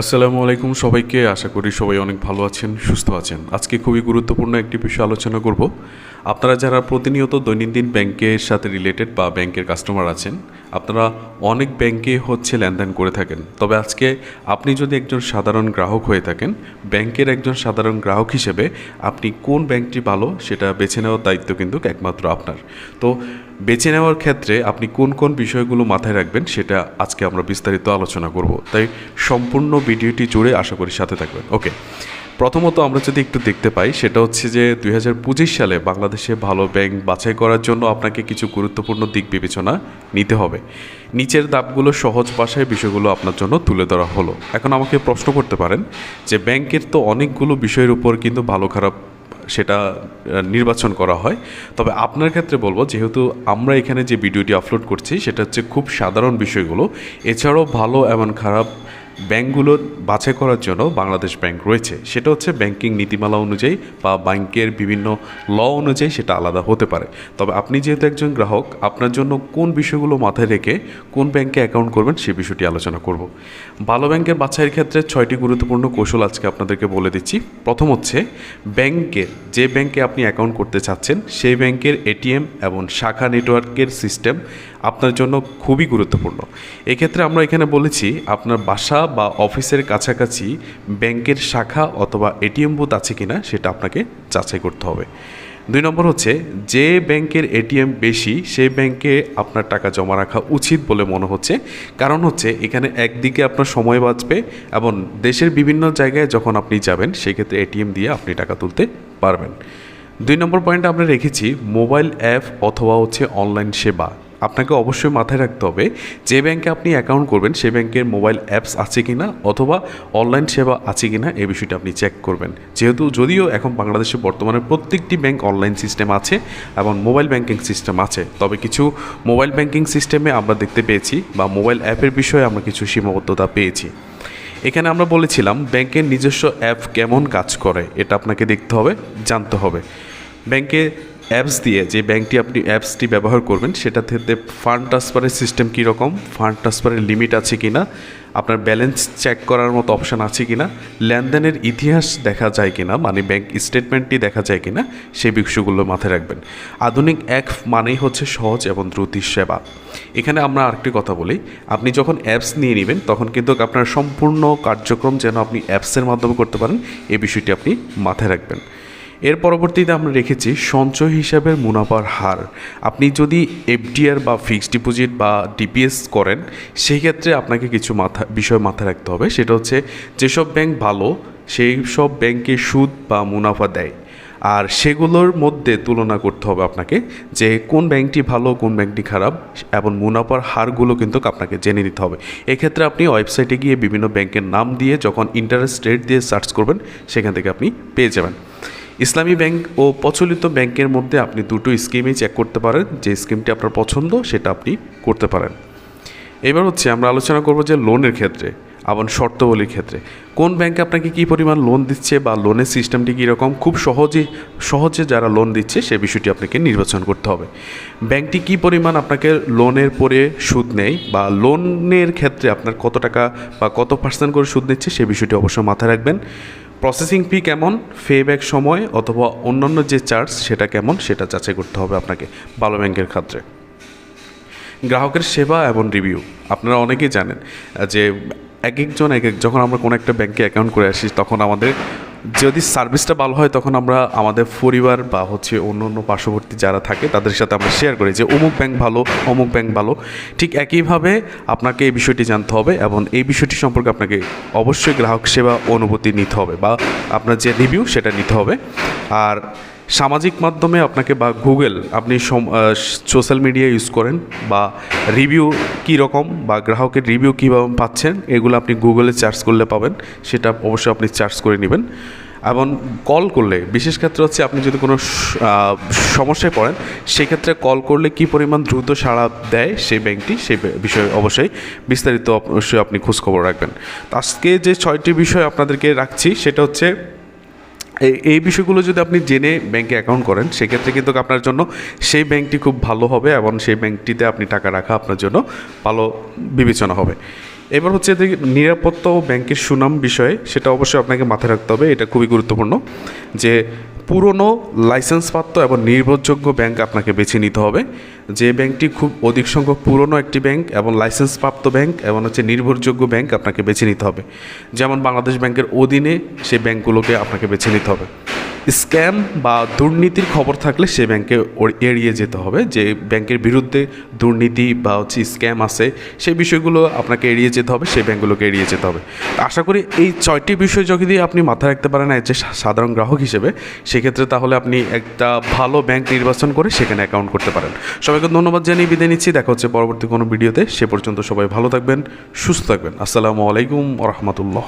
আসসালামু আলাইকুম সবাইকে। আশা করি সবাই অনেক ভালো আছেন, সুস্থ আছেন। আজকে খুবই গুরুত্বপূর্ণ একটি বিষয় আলোচনা করব। আপনারা যারা প্রতিনিয়ত দৈনন্দিন ব্যাংকের সাথে রিলেটেড বা ব্যাংকের কাস্টমার আছেন, আপনারা অনেক ব্যাংকে হচ্ছে লেনদেন করে থাকেন। তবে আজকে আপনি যদি একজন সাধারণ গ্রাহক হয়ে থাকেন, ব্যাংকের একজন সাধারণ গ্রাহক হিসেবে আপনি কোন ব্যাংকটি ভালো সেটা বেছে নেওয়ার দায়িত্ব কিন্তু একমাত্র আপনার। তো বেছে নেওয়ার ক্ষেত্রে আপনি কোন কোন বিষয়গুলো মাথায় রাখবেন সেটা আজকে আমরা বিস্তারিত আলোচনা করব। তাই সম্পূর্ণ ভিডিওটি জুড়ে আশা করি সাথে থাকবেন। ওকে প্রথমত আমরা যদি একটু দেখতে পাই, সেটা হচ্ছে যে দুই হাজার পঁচিশ সালে বাংলাদেশে ভালো ব্যাংক বাছাই করার জন্য আপনাকে কিছু গুরুত্বপূর্ণ দিক বিবেচনা নিতে হবে। নিচের দাবগুলো সহজ ভাষায় বিষয়গুলো আপনার জন্য তুলে ধরা হলো। এখন আমাকে প্রশ্ন করতে পারেন যে ব্যাংকের তো অনেকগুলো বিষয়ের উপর কিন্তু ভালো খারাপ সেটা নির্বাচন করা হয়। তবে আপনার ক্ষেত্রে বলব, যেহেতু আমরা এখানে যে ভিডিওটি আপলোড করছি, সেটা হচ্ছে খুব সাধারণ বিষয়গুলো। এছাড়াও ভালো এবং খারাপ ব্যাংকগুলো বাছাই করার জন্য বাংলাদেশ ব্যাংক রয়েছে। সেটা হচ্ছে ব্যাংকিং নীতিমালা অনুযায়ী বা ব্যাংকের বিভিন্ন ল অনুযায়ী সেটা আলাদা হতে পারে। তবে আপনি যেহেতু একজন গ্রাহক, আপনার জন্য কোন বিষয়গুলো মাথায় রেখে কোন ব্যাংকে অ্যাকাউন্ট করবেন সে বিষয়টি আলোচনা করব। ভালো ব্যাংকের বাছাইয়ের ক্ষেত্রে ছয়টি গুরুত্বপূর্ণ কৌশল আজকে আপনাদেরকে বলে দিচ্ছি। প্রথম হচ্ছে, ব্যাংকের যে ব্যাংকে আপনি অ্যাকাউন্ট করতে চাচ্ছেন, সেই ব্যাংকের এটিএম এবং শাখা নেটওয়ার্কের সিস্টেম আপনার জন্য খুবই গুরুত্বপূর্ণ। এক্ষেত্রে আমরা এখানে বলেছি, আপনার বাসা বা অফিসের কাছাকাছি ব্যাংকের শাখা অথবা এটিএম বুথ আছে কিনা সেটা আপনাকে যাচাই করতে হবে। দুই নম্বর হচ্ছে, যে ব্যাংকের এটিএম বেশি, সেই ব্যাংকে আপনার টাকা জমা রাখা উচিত বলে মনে হচ্ছে। কারণ হচ্ছে, এখানে একদিকে আপনার সময় বাঁচবে এবং দেশের বিভিন্ন জায়গায় যখন আপনি যাবেন, সেক্ষেত্রে এটিএম দিয়ে আপনি টাকা তুলতে পারবেন। দুই নম্বর পয়েন্ট আমরা রেখেছি, মোবাইল অ্যাপ অথবা হচ্ছে অনলাইন সেবা। আপনাকে অবশ্যই মাথায় রাখতে হবে, যে ব্যাংকে আপনি অ্যাকাউন্ট করবেন সেই ব্যাংকের মোবাইল অ্যাপস আছে কি না অথবা অনলাইন সেবা আছে কি না এই বিষয়টা আপনি চেক করবেন। যেহেতু যদিও এখন বাংলাদেশে বর্তমানে প্রত্যেকটি ব্যাংক অনলাইন সিস্টেম আছে এবং মোবাইল ব্যাংকিং সিস্টেম আছে, তবে কিছু মোবাইল ব্যাংকিং সিস্টেমে আমরা দেখতে পেয়েছি বা মোবাইল অ্যাপের বিষয়ে আমরা কিছু সীমাবদ্ধতা পেয়েছি। এখানে আমরা বলেছিলাম ব্যাংকের নিজস্ব অ্যাপ কেমন কাজ করে, এটা আপনাকে দেখতে হবে, জানতে হবে। ব্যাংকে অ্যাপস দিয়ে যে ব্যাংকটি আপনি অ্যাপসটি ব্যবহার করবেন সেটা থেকে ফান্ড ট্রান্সফারের সিস্টেম কীরকম ফান্ড ট্রান্সফারের লিমিট আছে কি না আপনার ব্যালেন্স চেক করার মতো অপশান আছে কি না লেনদেনের ইতিহাস দেখা যায় কি না মানে ব্যাংক স্টেটমেন্টটি দেখা যায় কি না সেই বিষয়গুলো মাথায় রাখবেন। আধুনিক এক মানেই হচ্ছে সহজ এবং দ্রুত সেবা। এখানে আমরা আরেকটি কথা বলি, আপনি যখন অ্যাপস নিয়ে নেবেন, তখন কিন্তু আপনার সম্পূর্ণ কার্যক্রম যেন আপনি অ্যাপসের মাধ্যমে করতে পারেন এই বিষয়টি আপনি মাথায় রাখবেন। এর পরবর্তীতে আমরা রেখেছি সঞ্চয় হিসাবের মুনাফার হার। আপনি যদি এফডিআর বা ফিক্সড ডিপোজিট বা ডিপিএস করেন সেই ক্ষেত্রে আপনাকে কিছু মাথা, বিষয় মাথায় রাখতে হবে। সেটা হচ্ছে, যেসব ব্যাংক ভালো, সেই সব ব্যাংকে সুদ বা মুনাফা দেয়। আর সেগুলোর মধ্যে তুলনা করতে হবে আপনাকে, যে কোন ব্যাংকটি ভালো, কোন ব্যাংকটি খারাপ, এবং মুনাফার হারগুলো কিন্তু আপনাকে জেনে নিতে হবে। এক্ষেত্রে আপনি ওয়েবসাইটে গিয়ে বিভিন্ন ব্যাংকের নাম দিয়ে যখন ইন্টারেস্ট রেট দিয়ে সার্চ করবেন, সেখান থেকে আপনি পেয়ে যাবেন। ইসলামী ব্যাংক ও প্রচলিত ব্যাংকের মধ্যে আপনি দুটো স্কিমই চেক করতে পারেন। যে স্কিমটি আপনার পছন্দ, সেটা আপনি করতে পারেন। এবার হচ্ছে আমরা আলোচনা করব যে লোনের ক্ষেত্রে, আবার শর্তাবলীর ক্ষেত্রে। কোন ব্যাংক আপনাকে কী পরিমাণ লোন দিচ্ছে বা লোনের সিস্টেমটি কীরকম? খুব সহজে সহজে যারা লোন দিচ্ছে, সে বিষয়টি আপনাকে নির্বাচন করতে হবে। ব্যাংকটি কী পরিমাণ আপনাকে লোনের পরে সুদ নেয় বা লোনের ক্ষেত্রে আপনার কত টাকা বা কত পার্সেন্ট করে সুদ নিচ্ছে, সে বিষয়টি অবশ্যই মাথায় রাখবেন। প্রসেসিং ফি কেমন? ফে ব্যাক সময় অথবা অন্যান্য যে চার্জ সেটা কেমন? সেটা যাচাই করতে হবে আপনাকে ভালো ব্যাংকের ক্ষেত্রে গ্রাহকের সেবা এবং রিভিউ আপনারা অনেকেই জানেন যে এক একজন এক এক যখন আমরা কোনো একটা ব্যাঙ্কে অ্যাকাউন্ট করে আসি, তখন আমাদের যদি সার্ভিসটা ভালো হয়, তখন আমরা আমাদের পরিবার বা হচ্ছে অন্য অন্য পার্শ্ববর্তী যারা থাকে, তাদের সাথে আমরা শেয়ার করি যে, অমুক ব্যাংক ভালো, অমুক ব্যাংক ভালো। ঠিক একইভাবে আপনাকে এই বিষয়টি জানতে হবে এবং এই বিষয়টি সম্পর্কে আপনাকে অবশ্যই গ্রাহক সেবা অনুভূতি নিতে হবে বা আপনার যে রিভিউ সেটা নিতে হবে। আর সামাজিক মাধ্যমে আপনাকে বা গুগল আপনি সোশ্যাল মিডিয়া ইউজ করেন বা রিভিউ কী রকম বা গ্রাহকের রিভিউ কীভাবে পাচ্ছেন, এগুলো আপনি গুগলে চার্জ করলে পাবেন, সেটা অবশ্যই আপনি চার্জ করে নেবেন। এবং কল করলে, বিশেষ ক্ষেত্রে হচ্ছে আপনি যদি কোনো সমস্যায় পড়েন, সেক্ষেত্রে কল করলে কি পরিমাণ দ্রুত সাড়া দেয় সেই ব্যাংকটি, সেই বিষয়ে অবশ্যই বিস্তারিত অবশ্যই আপনি খোঁজখবর রাখবেন। আজকে যে ছয়টি বিষয় আপনাদেরকে রাখছি, সেটা হচ্ছে এই এই বিষয়গুলো যদি আপনি জেনে ব্যাংকে অ্যাকাউন্ট করেন, সেক্ষেত্রে কিন্তু আপনার জন্য সেই ব্যাংকটি খুব ভালো হবে এবং সেই ব্যাংকটিতে আপনি টাকা রাখা আপনার জন্য ভালো বিবেচনা হবে। এবার হচ্ছে যে নিরাপত্তা ও ব্যাংকের সুনাম বিষয়ে সেটা অবশ্যই আপনাকে মাথায় রাখতে হবে, এটা খুবই গুরুত্বপূর্ণ, যে পুরনো লাইসেন্সপ্রাপ্ত এবং নির্ভরযোগ্য ব্যাংক আপনাকে বেছে নিতে হবে, যে ব্যাংকটি খুব অধিক সংখ্যক পুরনো একটি ব্যাংক এবং লাইসেন্সপ্রাপ্ত ব্যাংক এবং হচ্ছে নির্ভরযোগ্য ব্যাংক আপনাকে বেছে নিতে হবে, যেমন বাংলাদেশ ব্যাংকের অধীনে সেই ব্যাংকগুলোকে আপনাকে বেছে নিতে হবে। স্ক্যাম বা দুর্নীতির খবর থাকলে সে ব্যাংকে এড়িয়ে যেতে হবে। যে ব্যাংকের বিরুদ্ধে দুর্নীতি বা হচ্ছে স্ক্যাম আছে সেই বিষয়গুলো আপনাকে এড়িয়ে যেতে হবে সেই ব্যাংকগুলোকে এড়িয়ে যেতে হবে। আশা করি এই ছয়টি বিষয় যদি আপনি মাথায় রাখতে পারেন যে সাধারণ গ্রাহক হিসেবে, সেক্ষেত্রে তাহলে আপনি একটা ভালো ব্যাংক নির্বাচন করে সেখানে অ্যাকাউন্ট করতে পারেন। সবাইকে ধন্যবাদ জানিয়ে বিদায় নিচ্ছি। দেখা হচ্ছে পরবর্তী কোনো ভিডিওতে। সে পর্যন্ত সবাই ভালো থাকবেন, সুস্থ থাকবেন। আসসালামু আলাইকুম রহমতুল্লাহ।